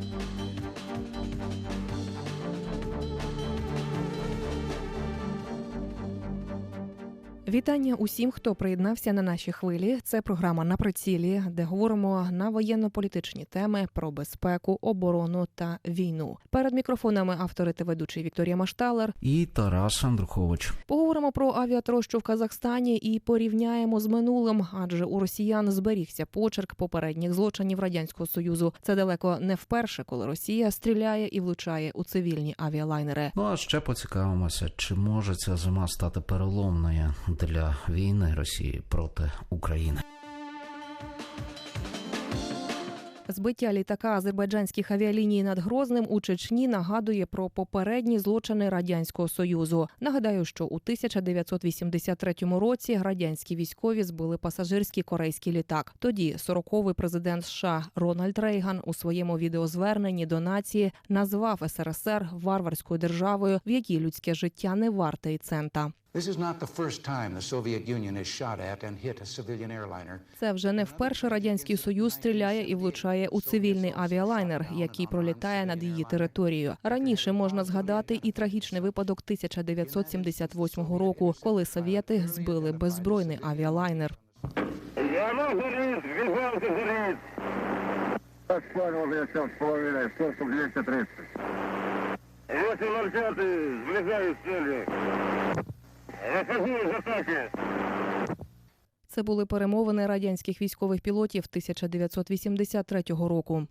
thank you Вітання усім, хто приєднався на наші хвилі. Це програма на прицілі, де говоримо на воєнно-політичні теми про безпеку, оборону та війну. Перед мікрофонами автори та ведучий Вікторія Машталер. і Тарас Андрухович. Поговоримо про авіатрощу в Казахстані і порівняємо з минулим, адже у росіян зберігся почерк попередніх злочинів радянського союзу. Це далеко не вперше, коли Росія стріляє і влучає у цивільні авіалайнери. Ну а ще поцікавимося, чи може ця зима стати переломною для війни Росії проти України. Збиття літака азербайджанських авіаліній над Грозним у Чечні нагадує про попередні злочини радянського союзу. Нагадаю, що у 1983 році радянські військові збили пасажирський корейський літак. Тоді 40-й президент США Рональд Рейган у своєму відеозверненні до нації назвав СРСР варварською державою, в якій людське життя не варте і цента. This is not the first time the Soviet Union is shot at and hit a civilian airliner. Це вже не вперше радянський союз стріляє і влучає у цивільний авіалайнер, який пролітає над її територією. Раніше можна згадати і трагічний випадок 1978 року, коли совєти збили беззбройний авіалайнер. Я ввязался горит. Так понял, я сейчас с половиной, 100, 230. 805, сближаюсь с целью. Выхожу з атаки. Це були перемовини радянських військових пілотів 1983 року.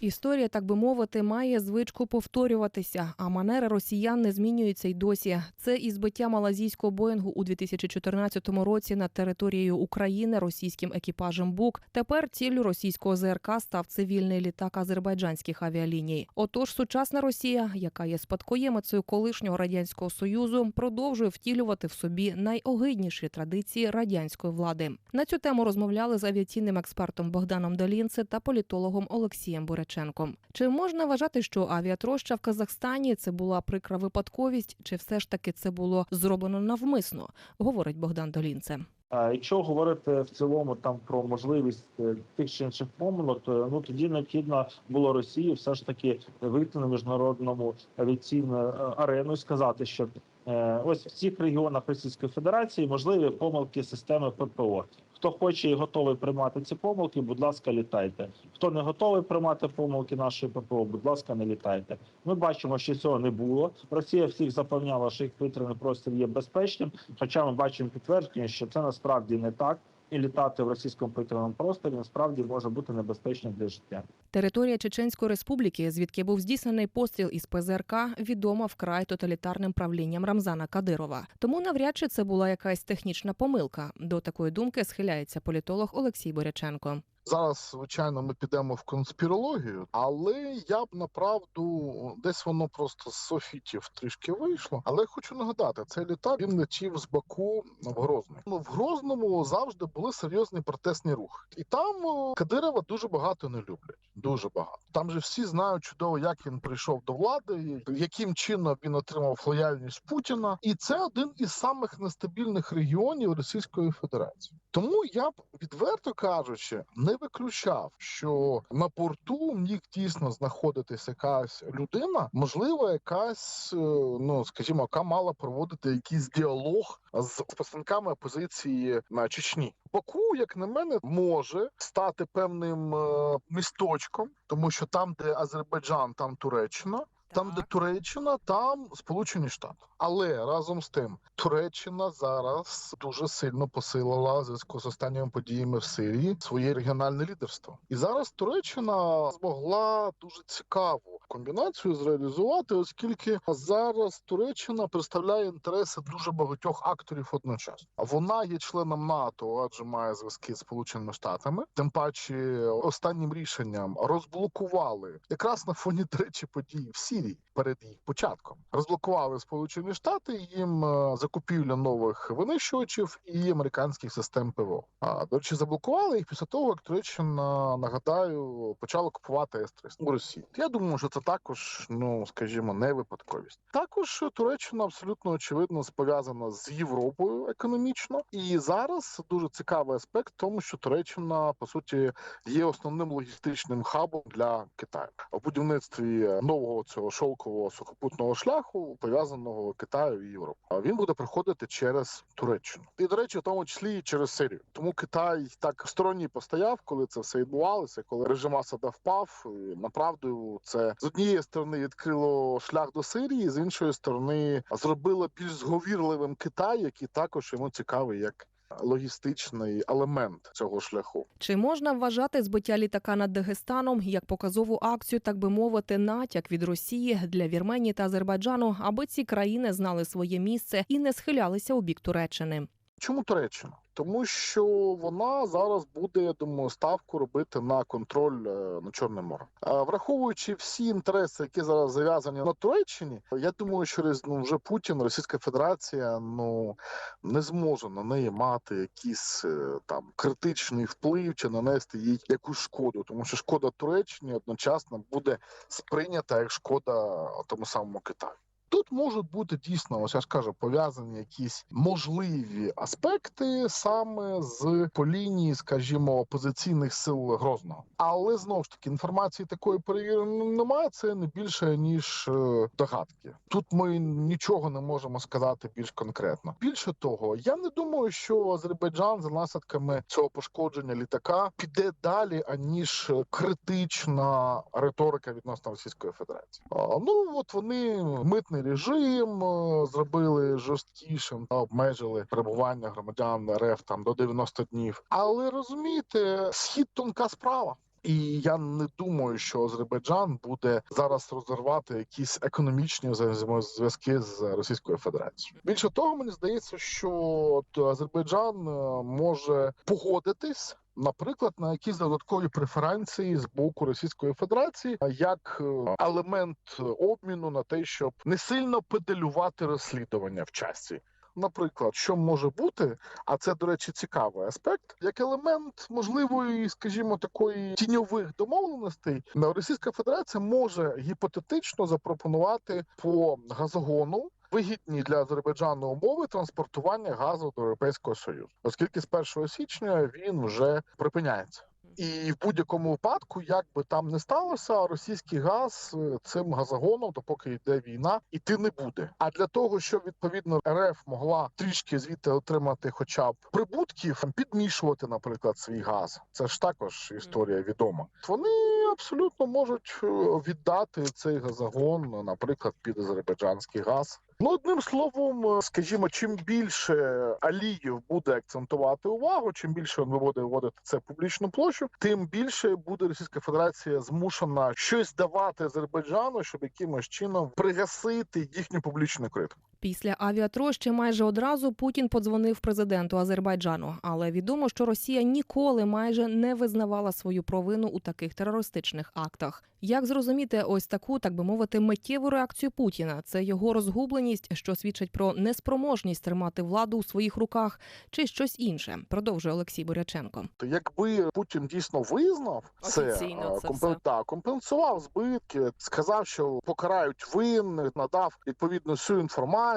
Історія, так би мовити, має звичку повторюватися, а манери росіян не змінюються й досі. Це і збиття малазійського боїнгу у 2014 році над територією України російським екіпажем БУК. Тепер ціллю російського ЗРК став цивільний літак азербайджанських авіаліній. Отож, сучасна Росія, яка є спадкоємицею колишнього радянського союзу, продовжує втілювати в собі найогидніші традиції радянської влади. На цю тему розмовляли з авіаційним експертом Богданом Долінце та політологом Олексієм Буряченком. Чи можна вважати, що авіатроща в Казахстані це була прикра випадковість, чи все ж таки це було зроблено навмисно? Говорить Богдан Долінце. А якщо говорити в цілому там про можливість е, тих чи інших помилок, то ну тоді необхідно було Росії все ж таки вийти на міжнародному авіаційну е, арену і сказати, що е, ось в цих регіонах Російської Федерації можливі помилки системи ППО. Хто хоче і готовий приймати ці помилки, будь ласка, літайте. Хто не готовий приймати помилки нашої ППО, будь ласка, не літайте. Ми бачимо, що цього не було. Росія всіх запевняла, що їх повітряний простір є безпечним. Хоча ми бачимо підтвердження, що це насправді не так, і літати в російському повітряному просторі насправді може бути небезпечно для життя. Територія Чеченської республіки, звідки був здійснений постріл із ПЗРК, відома вкрай тоталітарним правлінням Рамзана Кадирова. Тому навряд чи це була якась технічна помилка. До такої думки схиляється політолог Олексій Боряченко. Зараз, звичайно, ми підемо в конспірологію, але я б направду десь воно просто з софітів трішки вийшло. Але хочу нагадати, цей літак він летів з Баку в Грозний. Ну в Грозному завжди були серйозні протестні рухи, і там о, Кадирова дуже багато не люблять. Дуже багато. Там же всі знають чудово, як він прийшов до влади, яким чином він отримав лояльність Путіна, і це один із самих нестабільних регіонів Російської Федерації. Тому я б відверто кажучи, не виключав, що на порту міг дійсно знаходитися якась людина, можливо, якась, е, ну скажімо, яка мала проводити якийсь діалог з представниками опозиції на Чечні. Баку, як на мене, може стати певним е, місточком, тому що там, де Азербайджан, там Туреччина. Там, де Туреччина, там Сполучені Штати. Але разом з тим, Туреччина зараз дуже сильно посилила зв'язку з останніми подіями в Сирії своє регіональне лідерство. І зараз Туреччина змогла дуже цікаву комбінацію зреалізувати, оскільки зараз Туреччина представляє інтереси дуже багатьох акторів одночасно. А вона є членом НАТО, адже має зв'язки з Сполученими Штатами. Тим паче, останнім рішенням розблокували якраз на фоні до речі подій в Сирії перед їх початком. Розблокували Сполучені Сполучені Штати, їм е, закупівля нових винищувачів і американських систем ПВО. А до речі, заблокували їх після того, як Туреччина нагадаю почала купувати С-300 у Росії. Я думаю, що це також, ну скажімо, не випадковість. Також Туреччина абсолютно очевидно пов'язана з Європою економічно, і зараз дуже цікавий аспект в тому, що Туреччина по суті є основним логістичним хабом для Китаю в будівництві нового цього шовкового сухопутного шляху, пов'язаного Китаю і. А він буде проходити через Туреччину, і до речі, в тому числі і через Сирію. Тому Китай так в стороні постояв, коли це все відбувалося, коли режим Асада впав. І, Направду, це з однієї сторони відкрило шлях до Сирії, з іншої сторони зробило більш зговірливим Китай, який також йому цікавий як логістичний елемент цього шляху. Чи можна вважати збиття літака над Дагестаном як показову акцію, так би мовити, натяк від Росії для Вірменії та Азербайджану, аби ці країни знали своє місце і не схилялися у бік Туреччини? Чому Туреччина? Тому що вона зараз буде, я думаю, ставку робити на контроль е, на Чорним морем. А Враховуючи всі інтереси, які зараз зав'язані на Туреччині, я думаю, що ну, вже Путін, Російська Федерація, ну не зможе на неї мати якийсь е, там критичний вплив чи нанести їй якусь шкоду, тому що шкода Туреччині одночасно буде сприйнята як шкода тому самому Китаю. Тут можуть бути дійсно, ось я ж кажу, пов'язані якісь можливі аспекти саме з по лінії, скажімо, опозиційних сил Грозного. Але знову ж таки інформації такої перевіреної немає. Це не більше ніж е, догадки. Тут ми нічого не можемо сказати більш конкретно. Більше того, я не думаю, що Азербайджан за наслідками цього пошкодження літака піде далі, аніж критична риторика відносно Російської Федерації. Ну от вони митний режим е, зробили жорсткішим та обмежили перебування громадян РФ там до 90 днів. Але розумієте, схід тонка справа. І я не думаю, що Азербайджан буде зараз розірвати якісь економічні взаємозв'язки з Російською Федерацією. Більше того, мені здається, що Азербайджан е, може погодитись. Наприклад, на якісь додаткові преференції з боку Російської Федерації, як е, елемент обміну на те, щоб не сильно педалювати розслідування в часі. Наприклад, що може бути, а це, до речі, цікавий аспект, як елемент можливої, скажімо, такої тіньових домовленостей, Російська Федерація може гіпотетично запропонувати по газогону. Вигідні для Азербайджану умови транспортування газу до Європейського Союзу, оскільки з 1 січня він вже припиняється. І в будь-якому випадку, як би там не сталося, російський газ е, цим газогоном, допоки йде війна, іти не буде. А для того, щоб відповідно РФ могла трішки звідти отримати, хоча б прибутків, підмішувати, наприклад, свій газ. Це ж також історія відома. Вони абсолютно можуть е, віддати цей газогон, наприклад, під азербайджанський газ. Ну, одним словом, е, скажімо, чим більше Аліїв буде акцентувати увагу, чим більше він буде виводити це публічну площу, тим більше буде Російська Федерація змушена щось давати Азербайджану, щоб якимось чином пригасити їхню публічну критику. Після авіатрощі майже одразу Путін подзвонив президенту Азербайджану, але відомо, що Росія ніколи майже не визнавала свою провину у таких терористичних актах. Як зрозуміти ось таку, так би мовити, миттєву реакцію Путіна? Це його розгубленість, що свідчить про неспроможність тримати владу у своїх руках, чи щось інше? Продовжує Олексій Буряченко. То якби Путін дійсно визнав це, це компен- да, компенсував збитки, сказав, що покарають винних, надав відповідну всю інформацію,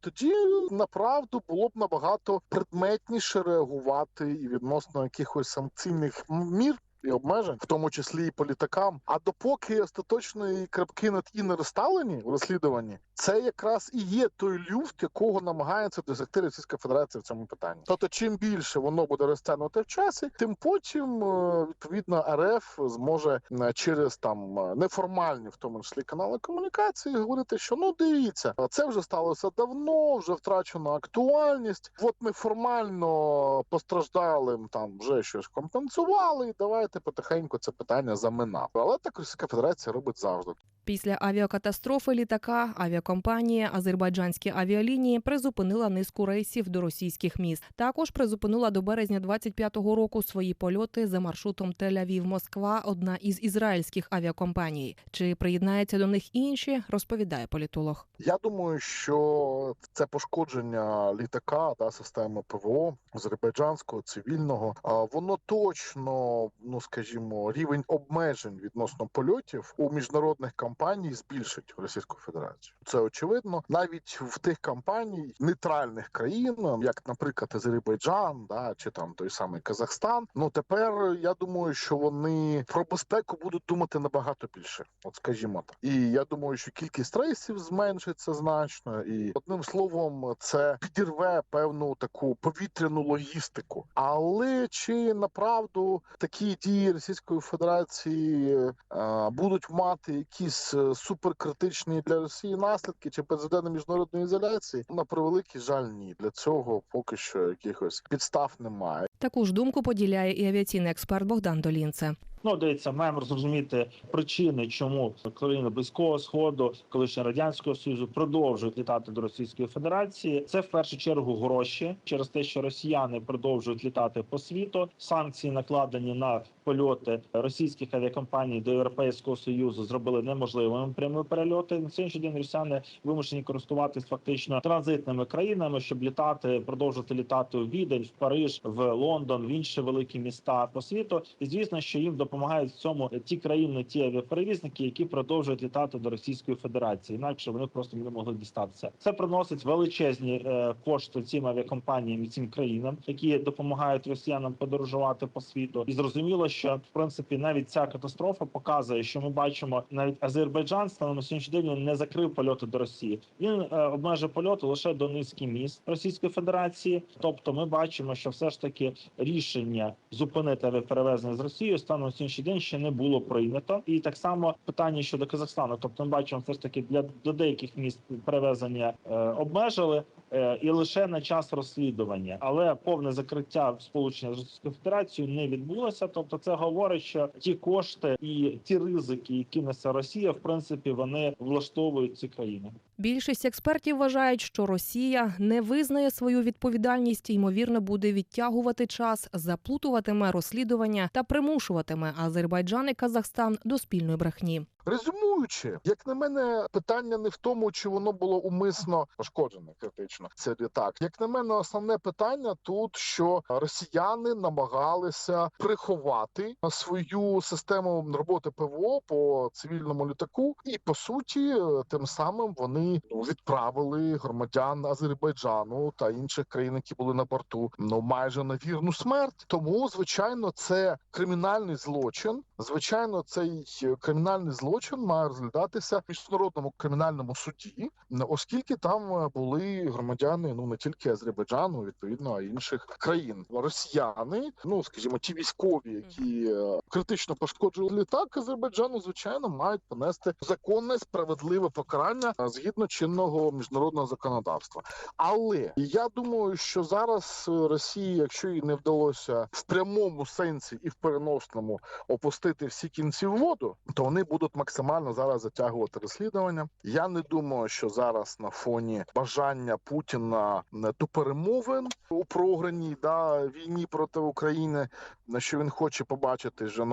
тоді направду було б набагато предметніше реагувати і відносно якихось санкційних мір. І обмежень, в тому числі і по літакам. А допоки остаточної крапки над і не розставлені у розслідуванні, це якраз і є той люфт, якого намагається досягти Російська Федерація в цьому питанні. Тобто, чим більше воно буде розтягнуте в часі, тим потім е, відповідно РФ зможе е, через там е, неформальні, в тому числі канали комунікації, говорити, що ну дивіться, це вже сталося давно, вже втрачено актуальність. От неформально постраждалим там вже щось компенсували, і давайте потихеньку це питання заминав. Але так Російська Федерація робить завжди. Після авіакатастрофи літака авіакомпанія Азербайджанські авіалінії призупинила низку рейсів до російських міст. Також призупинила до березня 25-го року свої польоти за маршрутом Тель-Авів-Москва, одна із ізраїльських авіакомпаній. Чи приєднається до них інші, розповідає політолог. Я думаю, що це пошкодження літака та системи ПВО азербайджанського цивільного. Воно точно, ну скажімо, рівень обмежень відносно польотів у міжнародних компаній збільшить Російську Федерацію. Це очевидно. Навіть в тих компаній нейтральних країн, як, наприклад, Азербайджан, да чи там той самий Казахстан. Ну тепер я думаю, що вони про безпеку будуть думати набагато більше. От скажімо так. І я думаю, що кількість рейсів зменшиться значно, і одним словом, це підірве певну таку повітряну логістику. Але чи направду такі дії Російської Федерації е, будуть мати якісь е, суперкритичні для Росії наслідки чи призведе міжнародної ізоляції? На превеликий жаль, ні. Для цього поки що якихось підстав немає. Таку ж думку поділяє і авіаційний експерт Богдан Долінце. Ну, дивіться, маємо зрозуміти причини, чому країни близького сходу, колишнього радянського союзу продовжують літати до Російської Федерації. Це в першу чергу гроші через те, що росіяни продовжують літати по світу. Санкції накладені на польоти російських авіакомпаній до Європейського союзу зробили неможливими прямі перельоти. На сьогоднішній день росіяни вимушені користуватись фактично транзитними країнами, щоб літати, продовжувати літати у Відень, в Париж, в Лондон, в інші великі міста по світу. І звісно, що їм допомагають в цьому ті країни, ті авіаперевізники, які продовжують літати до Російської Федерації. Інакше вони просто не могли дістатися. Це приносить величезні е, кошти цим авіакомпаніям і цим країнам, які допомагають росіянам подорожувати по світу. І зрозуміло, що в принципі навіть ця катастрофа показує, що ми бачимо навіть Азербайджан станом на сьогоднішній день не закрив польоти до Росії. Він е, обмежив польоти лише до низки міст Російської Федерації. Тобто, ми бачимо, що все ж таки рішення зупинити авіаперевезення з Росією станом сьогоднішній день ще не було прийнято. І так само питання щодо Казахстану. Тобто, ми бачимо, все ж таки для до деяких міст перевезення е, обмежили. е, І лише на час розслідування, але повне закриття сполучення з Російською Федерацією не відбулося. Тобто, це говорить, що ті кошти і ті ризики, які несе Росія, в принципі, вони влаштовують ці країни. Більшість експертів вважають, що Росія не визнає свою відповідальність і ймовірно буде відтягувати час, заплутуватиме розслідування та примушуватиме Азербайджан і Казахстан до спільної брехні. Резюмуючи, як на мене, питання не в тому, чи воно було умисно пошкоджене критично. Це літак. Як на мене, основне питання тут, що росіяни намагалися приховати свою систему роботи ПВО по цивільному літаку, і по суті, тим самим вони відправили громадян Азербайджану та інших країн, які були на борту, ну майже на вірну смерть. Тому, звичайно, це кримінальний злочин. Звичайно, цей кримінальний злочин має розглядатися в міжнародному кримінальному суді, оскільки там е, були громадяни ну не тільки Азербайджану, відповідно, а й інших країн. Росіяни, ну скажімо, ті військові, які е, критично пошкоджували літак Азербайджану, звичайно, мають понести законне справедливе покарання е, згідно чинного міжнародного законодавства. Але я думаю, що зараз Росії, якщо їй не вдалося в прямому сенсі і в переносному опустити всі кінці в воду, то вони будуть максимально зараз затягувати розслідування. Я не думаю, що зараз на фоні бажання Путіна до перемовин у програній да війні проти України, на що він хоче побачити вже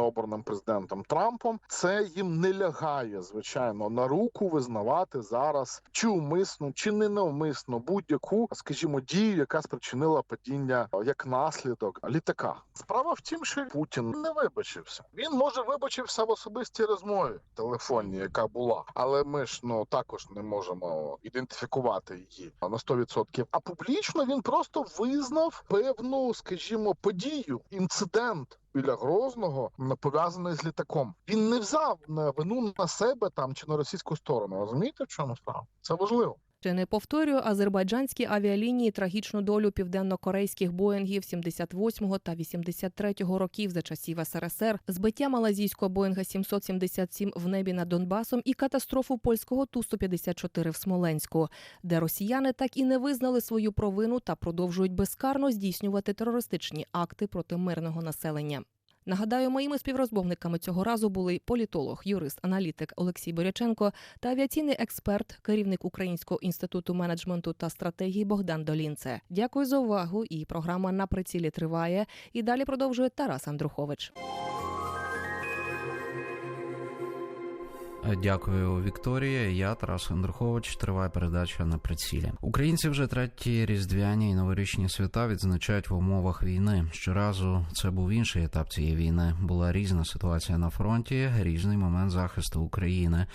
президентом Трампом, це їм не лягає звичайно на руку визнавати зараз чи умисно, чи не навмисно будь-яку, скажімо, дію, яка спричинила падіння е, як наслідок літака. Справа в тім, що Путін не вибачився. Він може вибачився в особистій розмові телефонній, яка була, але ми ж ну також не можемо ідентифікувати її на 100%. А публічно він просто визнав певну, скажімо, подію, інцидент. Біля Грозного пов'язаний з літаком. Він не взяв вину на себе там чи на російську сторону. Розумієте, в чому справа? Це важливо. Не повторює азербайджанські авіалінії трагічну долю південно-корейських боїнгів 78 та 83 років за часів СРСР, збиття малазійського боїнга 777 в небі над Донбасом і катастрофу польського Ту-154 в Смоленську, де росіяни так і не визнали свою провину та продовжують безкарно здійснювати терористичні акти проти мирного населення. Нагадаю, моїми співрозмовниками цього разу були політолог, юрист, аналітик Олексій Боряченко та авіаційний експерт, керівник Українського інституту менеджменту та стратегії Богдан Долінце. Дякую за увагу. І програма на прицілі триває. І далі продовжує Тарас Андрухович. Дякую, Вікторія. Я Тарас Андрухович. Триває передача на прицілі. Українці вже треті різдвяні і новорічні свята відзначають в умовах війни. Щоразу це був інший етап цієї війни. Була різна ситуація на фронті, різний момент захисту України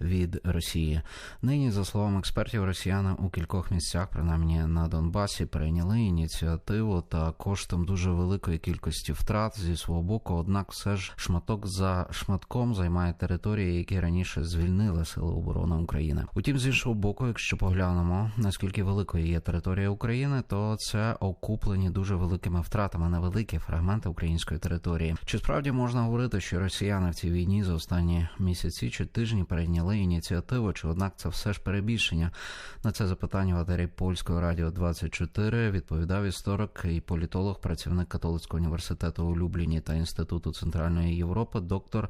від Росії. Нині, за словами експертів, росіяни у кількох місцях, принаймні на Донбасі, прийняли ініціативу та коштом дуже великої кількості втрат зі свого боку. Однак, все ж шматок за шматком займає території, які раніше звільнили сили оборони України. Утім, з іншого боку, якщо поглянемо наскільки великою є територія України, то це окуплені дуже великими втратами невеликі фрагменти української території. Чи справді можна говорити, що росіяни в цій війні за останні місяці чи тижні прийняли ініціативу? Чи однак це все ж перебільшення? На це запитання в етері польського радіо 24 відповідав історик і політолог, працівник католицького університету у Любліні та інституту Центральної Європи, доктор.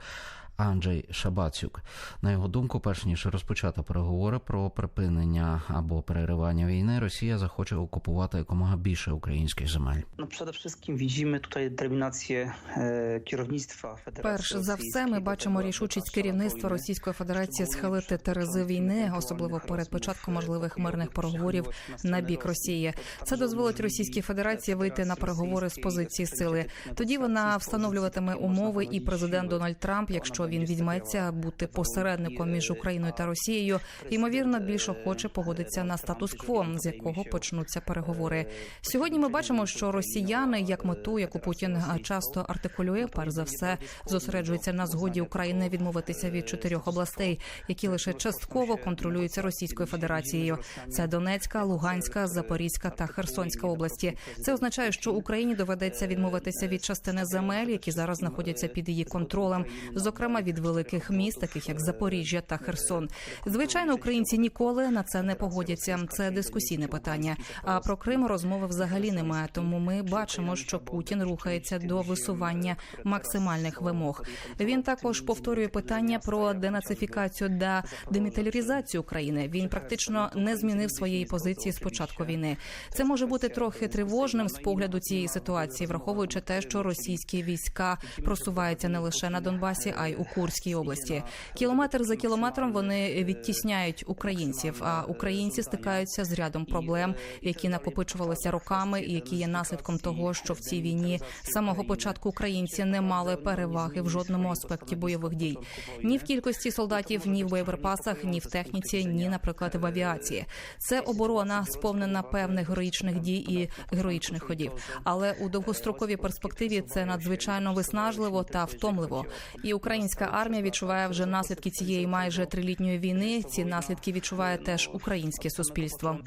Анджей Шабацюк. На його думку, перш ніж розпочати переговори про припинення або переривання війни, Росія захоче окупувати якомога більше українських земель. No przede wszystkim widzimy tutaj determinację e, kierownictwa Federacji Перш за все, ми бачимо рішучість керівництва Російської Федерації схилити терези війни, особливо перед початком можливих мирних переговорів на бік Росії. Це дозволить Російській Федерації вийти на переговори з позиції сили. Тоді вона встановлюватиме умови, і президент Дональд Трамп, якщо він візьметься бути посередником між Україною та Росією, ймовірно, більш охоче погодиться на статус-кво, з якого почнуться переговори. Сьогодні ми бачимо, що росіяни, як мету, яку Путін часто артикулює, перш за все зосереджуються на згоді України відмовитися від чотирьох областей, які лише частково контролюються Російською Федерацією. Це Донецька, Луганська, Запорізька та Херсонська області. Це означає, що Україні доведеться відмовитися від частини земель, які зараз знаходяться під її контролем, зокрема від великих міст, таких як Запоріжжя та Херсон. Звичайно, українці ніколи на це не погодяться. Це дискусійне питання. А про Крим розмови взагалі немає. Тому ми бачимо, що Путін рухається до висування максимальних вимог. Він також повторює питання про денацифікацію та демілітаризацію України. Він практично не змінив своєї позиції з початку війни. Це може бути трохи тривожним з погляду цієї ситуації, враховуючи те, що російські війська просуваються не лише на Донбасі, а й у Курській області. Кілометр за кілометром вони відтісняють українців. А українці стикаються з рядом проблем, які накопичувалися роками, і які є наслідком того, що в цій війні з самого початку українці не мали переваги в жодному аспекті бойових дій. Ні в кількості солдатів, ні в боєприпасах, ні в техніці, ні, наприклад, в авіації. Це оборона сповнена певних героїчних дій і героїчних ходів. Але у довгостроковій перспективі це надзвичайно виснажливо та втомливо. І українська армія відчуває вже наслідки цієї майже трилітньої війни. Ці наслідки відчуває теж українське суспільство.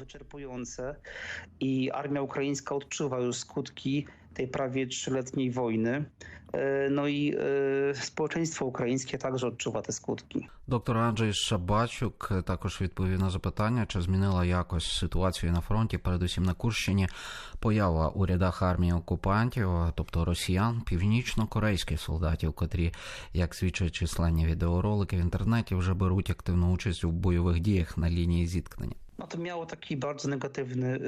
і армія українська już skutki tej prawie trzyletniej wojny. E, No i e, społeczeństwo ukraińskie także odczuwa te skutki. Доктор Анджей Шабачук також відповів на запитання, чи змінила якось ситуацію на фронті, передусім на Курщині, поява у рядах армії окупантів, тобто росіян, північно-корейських солдатів, котрі, як свідчать численні відеоролики в інтернеті, вже беруть активну участь у бойових діях на лінії зіткнення. No to miało taki bardzo negatywny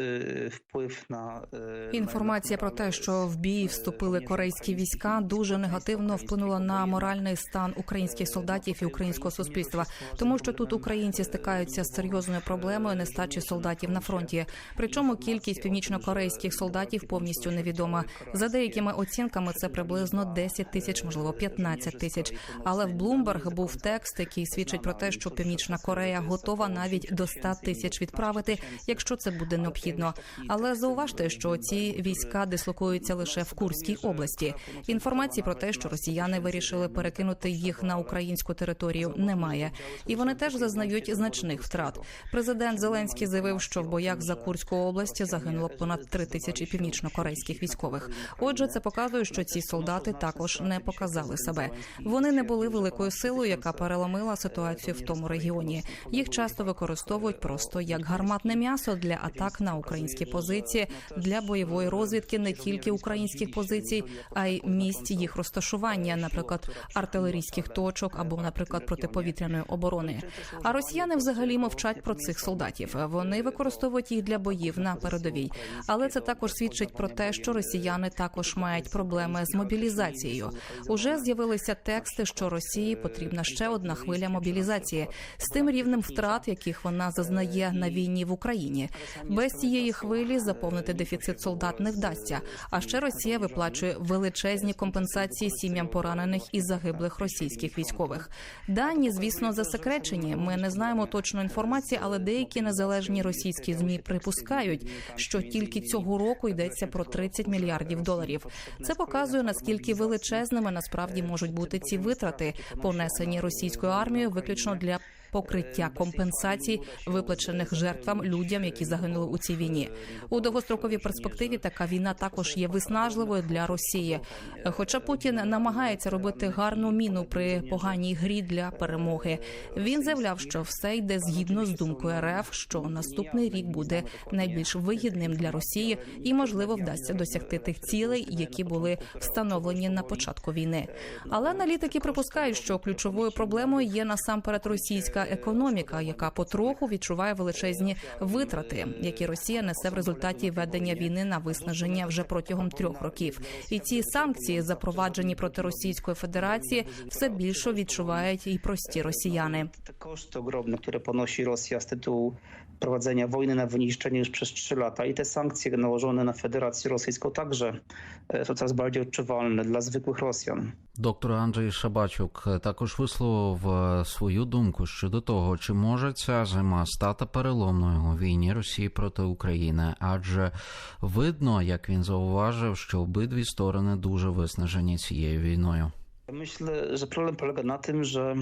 wpływ na. e, Інформація про те, що в бій вступили корейські війська, дуже негативно вплинула на моральний стан українських солдатів і українського суспільства, тому що тут українці стикаються з серйозною проблемою нестачі солдатів на фронті. Причому кількість північно-корейських солдатів повністю невідома. За деякими оцінками це приблизно 10 тисяч, можливо 15 тисяч. Але в Bloomberg був текст, який свідчить про те, що Північна Корея готова навіть до 100 тисяч відправити, якщо це буде необхідно. Але зауважте, що ці війська дислокуються лише в Курській області. Інформації про те, що росіяни вирішили перекинути їх на українську територію, немає. І вони теж зазнають значних втрат. Президент Зеленський заявив, що в боях за Курську область загинуло понад три тисячі північно-корейських військових. Отже, це показує, що ці солдати також не показали себе. Вони не були великою силою, яка переломила ситуацію в тому регіоні. Їх часто використовують просто як гарматне м'ясо для атак на українські позиції для бойової розвідки не тільки українських позицій, а й місць їх розташування, наприклад, артилерійських точок або, наприклад, протиповітряної оборони. А росіяни взагалі мовчать про цих солдатів. Вони використовують їх для боїв на передовій. Але це також свідчить про те, що росіяни також мають проблеми з мобілізацією. Уже з'явилися тексти, що Росії потрібна ще одна хвиля мобілізації з тим рівнем втрат, яких вона зазнає на війні в Україні. Без цієї хвилі заповнити дефіцит солдат не вдасться. А ще Росія виплачує величезні компенсації сім'ям поранених і загиблих російських військових. Дані, звісно, засекречені. Ми не знаємо точної інформації, але деякі незалежні російські змі припускають, що тільки цього року йдеться про 30 мільярдів доларів. Це показує наскільки величезними насправді можуть бути ці витрати, понесені російською армією, виключно для. Покриття компенсацій, виплачених жертвам людям, які загинули у цій війні, у довгостроковій перспективі. Така війна також є виснажливою для Росії. Хоча Путін намагається робити гарну міну при поганій грі для перемоги. Він заявляв, що все йде згідно з думкою РФ, що наступний рік буде найбільш вигідним для Росії, і можливо вдасться досягти тих цілей, які були встановлені на початку війни. Але аналітики припускають, що ключовою проблемою є насамперед російська економіка, яка потроху відчуває величезні витрати, які Росія несе в результаті ведення війни на виснаження вже протягом трьох років. І ці санкції, запроваджені проти Російської Федерації, все більше відчувають і прості росіяни. Також ogromne, które ponosi Rosja z tytułu prowadzenia wojny na wyniszczenie już przez 3 lata i te sankcje nałożone na Federację Rosyjską także e, są coraz bardziej odczuwalne dla zwykłych Rosjan. Доктор Анджей Шабачук також висловив свою думку щодо того, чи може ця зима стати переломною у війні Росії проти України, адже видно, як він зауважив, що обидві сторони дуже виснажені цією війною. Myślę, że problem polega na tym, że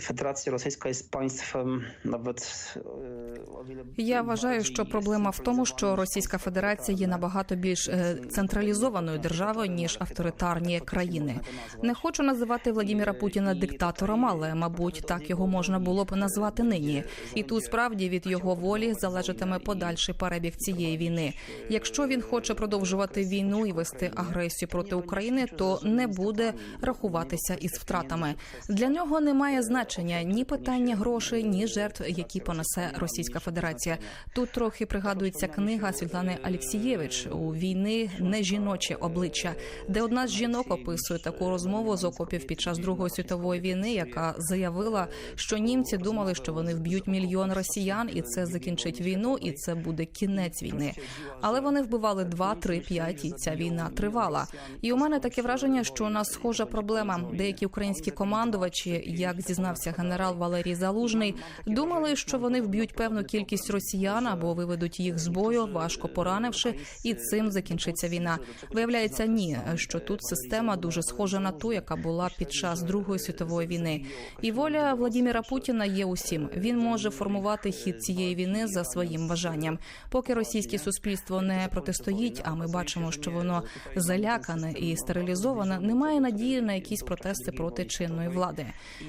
Federacja Rosyjska jest państwem nawet e, o wiele Я вважаю, що проблема в тому, що Російська Федерація є набагато більш е, централізованою державою ніж авторитарні країни. Не хочу називати Владіміра Путіна диктатором, але мабуть так його можна було б назвати нині. І тут справді від його волі залежатиме подальший перебіг цієї війни. Якщо він хоче продовжувати війну і вести агресію проти України, то не буде рахуватися із втратами. Для нього немає значення ні питання грошей, ні жертв, які понесе Російська Федерація. Тут трохи пригадується книга Світлани Алєксієвич у війни не жіноче обличчя, де одна з жінок описує таку розмову з окопів під час Другої світової війни, яка заявила, що німці думали, що вони вб'ють мільйон росіян, і це закінчить війну, і це буде кінець війни. Але вони вбивали два, три, п'ять, і ця війна тривала. І у мене таке враження, що у нас схожа проблема. Деякі українські командувачі, як зізнався генерал Валерій Залужний, думали, що вони вб'ють певну кількість росіян або виведуть їх з бою, важко поранивши, і цим закінчиться війна. Виявляється, ні, що тут система дуже схожа на ту, яка була під час Другої світової війни. І воля Владіміра Путіна є усім. Він може формувати хід цієї війни за своїм бажанням. Поки російське суспільство не протистоїть, а ми бачимо, що воно залякане і стерилізоване, немає надії на якісь протести проти чинної влади.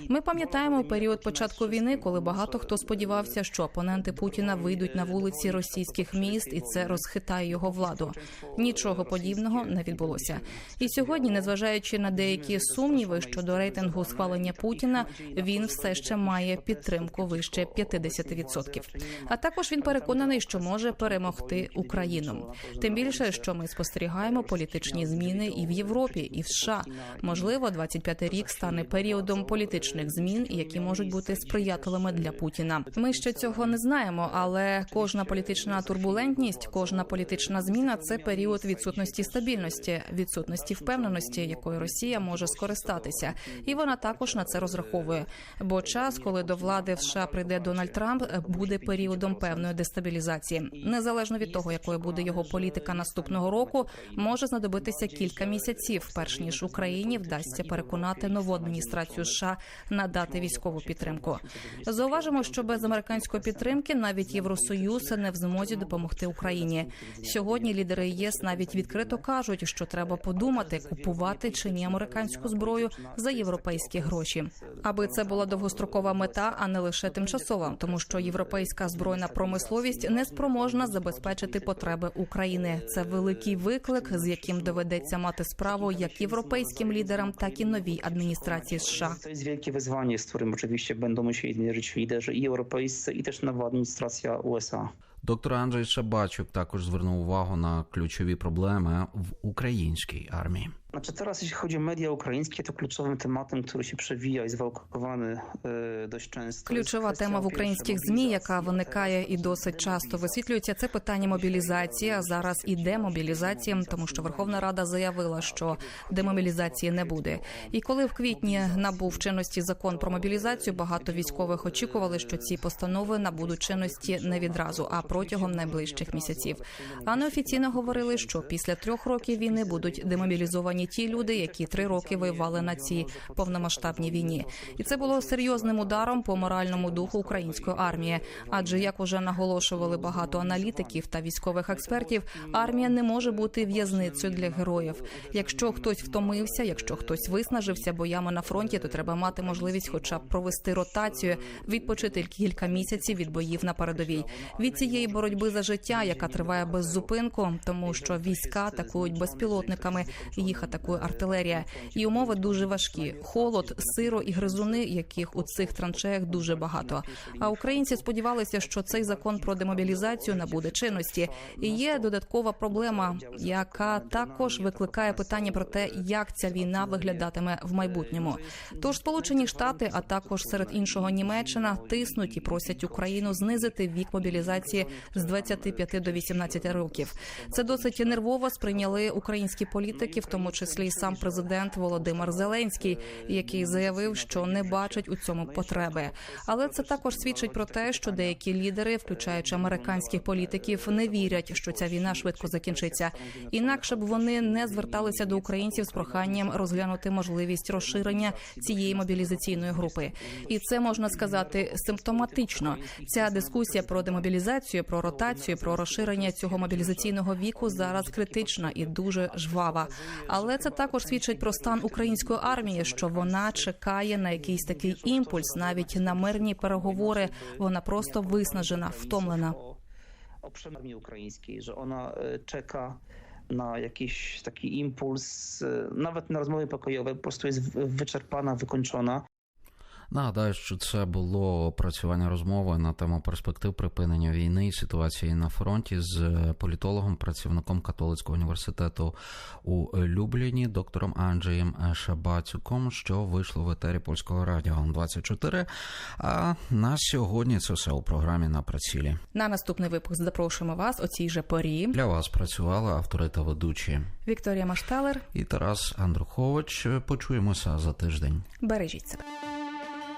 Ми пам'ятаємо період початку війни, коли багато хто сподівався, що опоненти Путіна вийдуть на вулиці російських міст, і це розхитає його владу. Нічого подібного не відбулося. І сьогодні, незважаючи на деякі сумніви щодо рейтингу схвалення Путіна, він все ще має підтримку вище 50%. А також він переконаний, що може перемогти Україну. Тим більше, що ми спостерігаємо політичні зміни і в Європі, і в США. Можливо, 25-й рік стане періодом політичних змін, які можуть бути сприятливими для Путіна. Ми ще цього не знаємо, але кожна політична турбулентність, кожна політична зміна це період відсутності стабільності, відсутності впевненості, якою Росія може скористатися, і вона також на це розраховує. Бо час, коли до влади в США прийде Дональд Трамп, буде періодом певної дестабілізації, незалежно від того, якою буде його політика наступного року, може знадобитися кілька місяців, перш ніж Україні вдасться переконати нову адміністрацію США надати військову підтримку. Зауважимо, що без американської підтримки навіть Євросоюз не в змозі допомогти Україні. Сьогодні лідери ЄС навіть відкрито кажуть, що треба подумати, купувати чи ні американську зброю за європейські гроші, аби це була довгострокова мета, а не лише тимчасова, тому що європейська збройна промисловість не спроможна забезпечити потреби України. Це великий виклик, з яким доведеться мати справу як європейським лідерам, так і новій адміністрації США. To jest wielkie wyzwanie, z którym oczywiście będą musieli mierzyć liderzy i europejscy, i też nowa administracja USA. Доктор Анджей Шабачук також звернув увагу на ключові проблеми в українській армії. Znaczy teraz, jeśli chodzi o media ukraińskie, to kluczowym tematem, który się przewija i zwałkowany e, dość często. Ключова тема в українських змі, яка виникає і досить часто висвітлюється, це питання мобілізації. А зараз і демобілізації, тому що Верховна Рада заявила, що демобілізації не буде. І коли в квітні набув чинності закон про мобілізацію, багато військових очікували, що ці постанови набудуть чинності не відразу, а протягом найближчих місяців. А неофіційно говорили, що після трьох років війни будуть демобілізовані ті люди, які три роки воювали на цій повномасштабній війні. І це було серйозним ударом по моральному духу української армії. Адже як уже наголошували багато аналітиків та військових експертів, армія не може бути в'язницею для героїв. Якщо хтось втомився, якщо хтось виснажився боями на фронті, то треба мати можливість, хоча б провести ротацію, відпочити кілька місяців від боїв на передовій. Від цієї боротьби за життя, яка триває без зупинку, тому що війська атакують безпілотниками, їх атакує артилерія. І умови дуже важкі: холод, сиро і гризуни, яких у цих траншеях дуже багато. А українці сподівалися, що цей закон про демобілізацію набуде чинності. І є додаткова проблема, яка також викликає питання про те, як ця війна виглядатиме в майбутньому. Тож Сполучені Штати, а також серед іншого Німеччина, тиснуть і просять Україну знизити вік мобілізації з 25 до 18 років. Це досить нервово сприйняли українські політики, в тому числі й сам президент Володимир Зеленський, який заявив, що не бачить у цьому потреби. Але це також свідчить про те, що деякі лідери, включаючи американських політиків, не вірять, що ця війна швидко закінчиться. Інакше б вони не зверталися до українців з проханням розглянути можливість розширення цієї мобілізаційної групи. І це можна сказати симптоматично. Ця дискусія про демобілізацію, про ротацію, про розширення цього мобілізаційного віку зараз критична і дуже жвава. Але це також свідчить про стан української армії, що вона чекає на якийсь такий імпульс, навіть на мирні переговори. Вона просто виснажена, втомлена. o українській, що вона чека на якийсь na jakiś taki impuls, розмови nawet na rozmowy pokojowe, po prostu jest wyczerpana. Нагадаю, що це було опрацювання розмови на тему перспектив припинення війни і ситуації на фронті з політологом, працівником католицького університету у Любліні, доктором Анджеєм Шабацюком, що вийшло в етері польського радіо 24. А на сьогодні це все у програмі на прицілі. На наступний випуск запрошуємо вас о цій же порі. Для вас працювали автори та ведучі Вікторія Машталер. і Тарас Андрухович. Почуємося за тиждень. Бережіть себе.